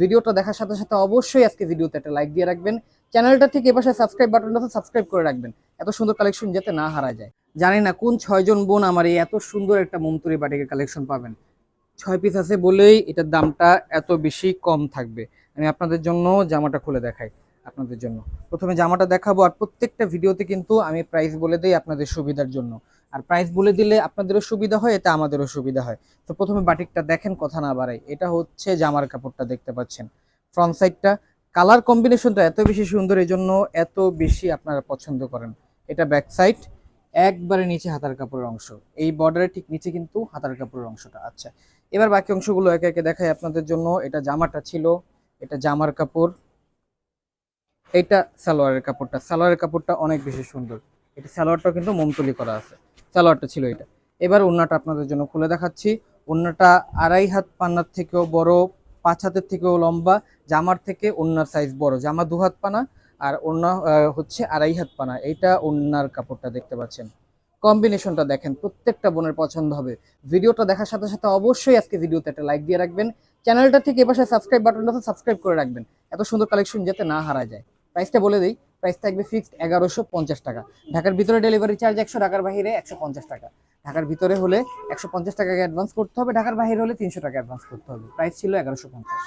ভিডিওটা দেখার সাথে সাথে অবশ্যই আজকে ভিডিওতে একটা লাইক দিয়ে রাখবেন। চ্যানেলটা থেকে এপাশে সাবস্ক্রাইব বাটনটা সাবস্ক্রাইব করে রাখবেন। এত সুন্দর কালেকশন যাতে না হারা যায়। জানি না কোন ছয়জন বোন আমার এই এত সুন্দর একটা মমতুরি বাটিকের কালেকশন পাবেন। ছয় পিস আছে বলেই এটার দামটা এত বেশি কম থাকবে। আমি আপনাদের জন্য জামাটা খুলে দেখাই, আপনাদের জন্য। প্রথমে জামাটা দেখাবো আর প্রত্যেকটা ভিডিওতে কিন্তু আমি প্রাইস বলে দিই আপনাদের সুবিধার জন্য। আর প্রাইস বলে দিলে আপনাদেরও সুবিধা হয়, এটা আমাদেরও সুবিধা হয়। তো প্রথমে বাটিকটা দেখেন, কথা না বাড়াই এটা হচ্ছে জামার কাপড়টা দেখতে পাচ্ছেন। ফ্রন্ট সাইডটা কালার কম্বিনেশনটা এত বেশি সুন্দর এই জন্য এত বেশি আপনারা পছন্দ করেন। এটা ব্যাক সাইড একবারে নিচে হাতার কাপড়ের অংশ। এই বর্ডারের ঠিক নিচে কিন্তু হাতার কাপড়ের অংশটা। আচ্ছা এবার বাকি অংশগুলো একে একে দেখাই আপনাদের জন্য। এটা জামাটা ছিল, এটা জামার কাপড়। এটা সালোয়ারের কাপড়টা। সালোয়ারের কাপড়টা অনেক বেশি সুন্দর। এটা সালোয়ারটাও কিন্তু মোমতলি করা আছে। সালোয়ারটা ছিল এটা। এবার ওন্নাটা আপনাদের জন্য খুলে দেখাচ্ছি। ওন্নাটা আড়াই হাত পান্নার থেকেও বড়, পাঁচ হাতের থেকেও লম্বা, জামার থেকে ওন্নার সাইজ বড়। জামা দু হাত পানা আর ওন্না হচ্ছে আড়াই হাত পানা। এইটা ওন্নার কাপড়টা দেখতে পাচ্ছেন। কম্বিনেশনটা দেখেন, প্রত্যেকটা বোনের পছন্দ হবে। ভিডিওটা দেখার সাথে সাথে অবশ্যই আজকে ভিডিওতে একটা লাইক দিয়ে রাখবেন। চ্যানেলটা থেকে এপাশে সাবস্ক্রাইব বাটনটা সাবস্ক্রাইব করে রাখবেন। এত সুন্দর কালেকশন যাতে না হারা যায়। প্রাইসটা বলে দিই প্রাইস থাকবে ফিক্সড এগারোশো পঞ্চাশ টাকা। ঢাকার ভিতরে ডেলিভারি চার্জ একশো, ঢাকার বাইরে একশো পঞ্চাশ টাকা। ঢাকার ভিতরে হলে একশো পঞ্চাশ টাকা অ্যাডভান্স করতে হবে, ঢাকার বাহিরে হলে তিনশো টাকা অ্যাডভান্স করতে হবে। প্রাইস ছিল এগারোশো পঞ্চাশ।